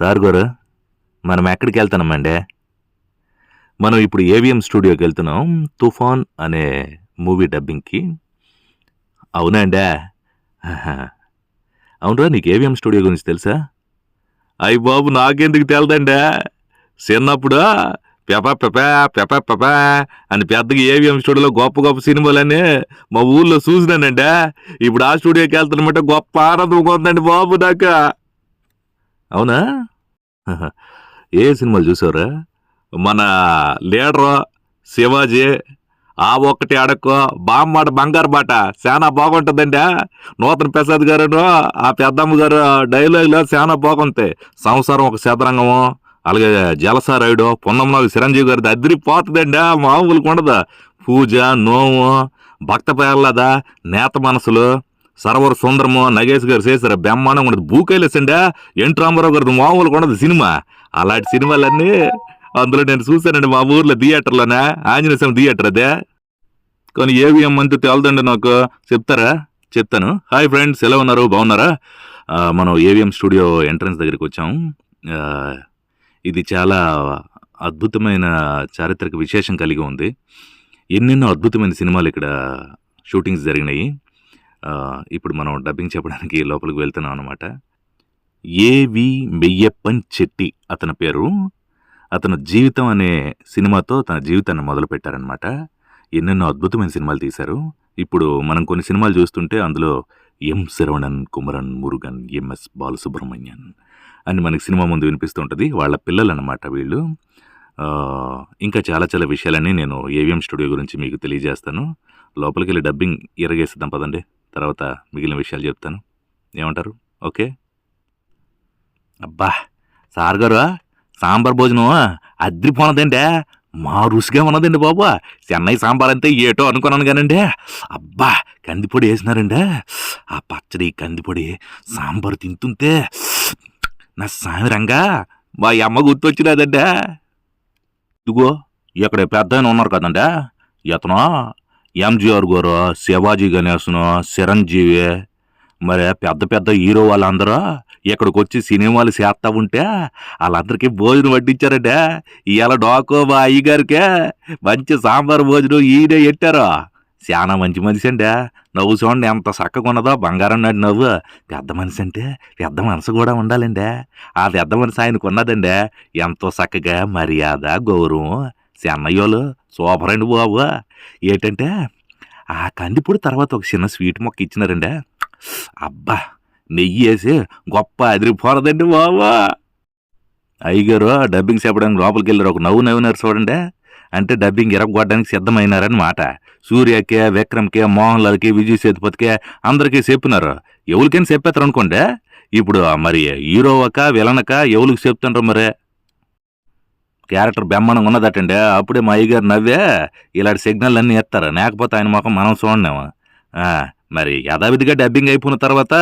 Sir గారు మనం ఎక్కడికి వెళ్తున్నామండి? మనం ఇప్పుడు ఏవిఎం స్టూడియోకి వెళ్తున్నాం తుఫాన్ అనే మూవీ డబ్బింగ్కి. అవునండి ఆహా. అవునరా నీకు ఏవిఎం స్టూడియో గురించి తెలుసా? అయ్యి బాబు నాకెందుకు తెలదండి? చిన్నప్పుడు పెప పెప పెప పెప అని పెద్దగా ఏవిఎం స్టూడియోలో గొప్ప గొప్ప సినిమాలని మా ఊళ్ళో చూసినానండి. ఇప్పుడు ఆ స్టూడియోకి వెళ్తున్నామంటే గొప్ప ఆనందం ఉందండి బాబు నాకు. అవునా? ఏ సినిమాలు చూసావురా? మన లీడరు శివాజీ ఆ ఒక్కటి అడక్కో బామ్మాట బంగారు బాట చాలా బాగుంటుందండి నూతన ప్రసాద్ గారు ఆ పెద్దమ్మ గారు డైలాగులు చాలా బాగుంటాయి. సంసారం ఒక శతరంగము అలాగే జలసారాయుడు పొన్నమ్మనాలు చిరంజీవి గారిది అదిరిపోతుందండి మామూలుగా ఉండదు. పూజ నోము భక్త పేర్లదా నేత మనసులు సరవర సుందరము నగేష్ గారు చేశారు బ్రహ్మాండంగా ఉండదు బూకైలేసండి ఎన్. రామారావు గారిది మామూలుగా ఉండదు సినిమా. అలాంటి సినిమాలన్నీ అందులో నేను చూశానండి మా ఊర్లో థియేటర్లోనే? ఆంజనేయ స్వామి థియేటర్ అదే. కానీ ఏవిఎం అంతే తేలదండి నాకు. చెప్తారా? చెప్తాను. హాయ్ ఫ్రెండ్స్ ఎలా ఉన్నారు? బాగున్నారా? మనం ఏవిఎం స్టూడియో ఎంట్రన్స్ దగ్గరికి వచ్చాం. ఇది చాలా అద్భుతమైన చారిత్రక విశేషం కలిగి ఉంది. ఎన్నెన్నో అద్భుతమైన సినిమాలు ఇక్కడ షూటింగ్స్ జరిగినాయి. ఇప్పుడు మనం డబ్బింగ్ చెప్పడానికి లోపలికి వెళ్తున్నాం అనమాట ఏవి మెయ్యప్పన్ చెట్టి అతని పేరు. అతను జీవితం అనే సినిమాతో తన జీవితాన్ని మొదలుపెట్టారనమాట ఎన్నెన్నో అద్భుతమైన సినిమాలు తీశారు. ఇప్పుడు మనం కొన్ని సినిమాలు చూస్తుంటే అందులో ఎం శరవణన్ కుమరన్ మురుగన్ ఎంఎస్ బాలసుబ్రహ్మణ్యన్ అని మనకి సినిమా ముందు వినిపిస్తూ ఉంటుంది. వాళ్ళ పిల్లలు అనమాట వీళ్ళు ఇంకా చాలా చాలా విషయాలన్నీ నేను ఏవిఎం స్టూడియో గురించి మీకు తెలియజేస్తాను. లోపలికి వెళ్ళి డబ్బింగ్ ఇరగేసిద్దాం పదండి. తర్వాత మిగిలిన విషయాలు చెప్తాను. ఏమంటారు? ఓకే? అబ్బా! సార్ గారు సాంబార్ భోజనం అద్రిపోనదండి మా రుచిగా ఉన్నదండి బాబు. చెన్నై సాంబార్ అంతే ఏటో అనుకున్నాను కానండి. అబ్బా! కందిపొడి వేసినారండి. ఆ పచ్చడి కందిపొడి సాంబార్ తింటుంటే నా సామిరంగా మా అమ్మ గుర్తొచ్చినదండి. ఇదిగో ఇక్కడ పెద్ద ఉన్నారు కదండి. ఇతను ఎంజీఆర్ గారు శివాజీ గణేశను చిరంజీవి మరి పెద్ద పెద్ద హీరో వాళ్ళందరూ ఇక్కడికి వచ్చి సినిమాలు చేస్తా ఉంటే వాళ్ళందరికీ భోజనం వడ్డించారంటే. ఇవాళ డోకో మా అయ్యగారికే మంచి సాంబార్ భోజనం ఈయనే ఎట్టారు చాలా మంచి మనిషి అండి నవ్వు చూడండి ఎంత చక్కగా ఉన్నదో. బంగారం నాటి నవ్వు. పెద్ద మనిషి అంటే పెద్ద మనసు కూడా ఉండాలండి ఆ పెద్ద మనసు ఆయనకు ఉన్నదండి ఎంతో చక్కగా మర్యాద గౌరవం చెన్నయ్యోలు సూపర్ అండి బాబు. ఏంటంటే ఆ కందిపొడి తర్వాత ఒక చిన్న స్వీట్ మొక్క ఇచ్చినారండి. అబ్బా నెయ్యి వేసి గొప్ప అదిరిపోరదండి బాబా. అయ్యగారు డబ్బింగ్ చెప్పడానికి లోపలికి వెళ్ళారు. ఒక నవ్వు నవ్వునారు చూడండి. అంటే డబ్బింగ్ ఇరగొట్టడానికి సిద్ధమైనారని మాట సూర్యకే విక్రమ్కే మోహన్ లాల్కి విజయ్ సేతుపతికే అందరికీ చెప్పినారు. ఎవరికైనా చెప్పేస్తారు అనుకోండి ఇప్పుడు మరి హీరో ఒక విలనక ఎవరికి చెప్తుండ్రు మరి? క్యారెక్టర్ బెమ్మనంగా ఉన్నదటండి. అప్పుడే మా అయ్యగారు నవ్వే ఇలాంటి సిగ్నల్ అన్నీ ఎత్తారు. లేకపోతే ఆయన మొఖం మనం చూడలేము. మరి యథావిధిగా డబ్బింగ్ అయిపోయిన తర్వాత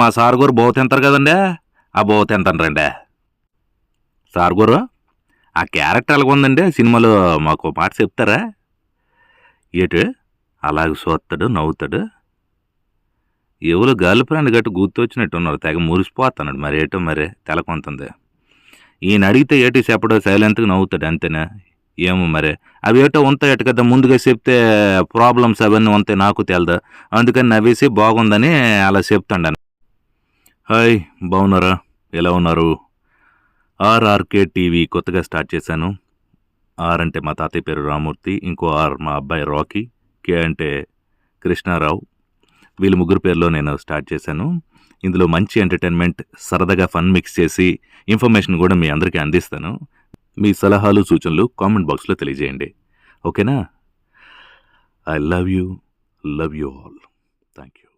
మా సార్ గారు బహు తింటారు కదండి. ఆ బహు తింటాను రండి సార్ గారు ఆ క్యారెక్టర్ ఎలాగ ఉందండి? సినిమాలో మాకు మాట చెప్తారా? ఏటు? అలాగ చూస్తాడు నవ్వుతాడు. ఎవరు గర్ల్ ఫ్రెండ్ గట్టు గుర్తొచ్చినట్టు ఉన్నారు తెగ మురిసిపోతున్నాడు. మరి ఏటో మరి తెలకొంతుంది. ఈయన అడిగితే ఏటి చెప్పడో సైలెంట్గా నవ్వుతాడు అంతేనా? ఏమో మరి. అవి ఏటో ఉంటాయట కదా ముందుగా చెప్తే ప్రాబ్లమ్స్ అవన్నీ ఉంటాయి నాకు తెలదు? అందుకని నవ్వేసి బాగుందని అలా చెప్తాండాను హాయ్ బాగున్నారా ఎలా ఉన్నారు? ఆర్ఆర్కే టీవీ కొత్తగా స్టార్ట్ చేశాను. ఆర్ అంటే మా తాతయ్య పేరు రామూర్తి ఇంకో ఆర్ మా అబ్బాయి రాకీ కే అంటే కృష్ణారావు. వీళ్ళ ముగ్గురు పేరులో నేను స్టార్ట్ చేశాను. ఇందులో మంచి ఎంటర్టైన్మెంట్ సరదాగా ఫన్ మిక్స్ చేసి ఇన్ఫర్మేషన్ కూడా మీ అందరికీ అందిస్తాను. మీ సలహాలు సూచనలు కామెంట్ బాక్స్లో తెలియజేయండి. ఓకేనా? I love you. Love you all. Thank you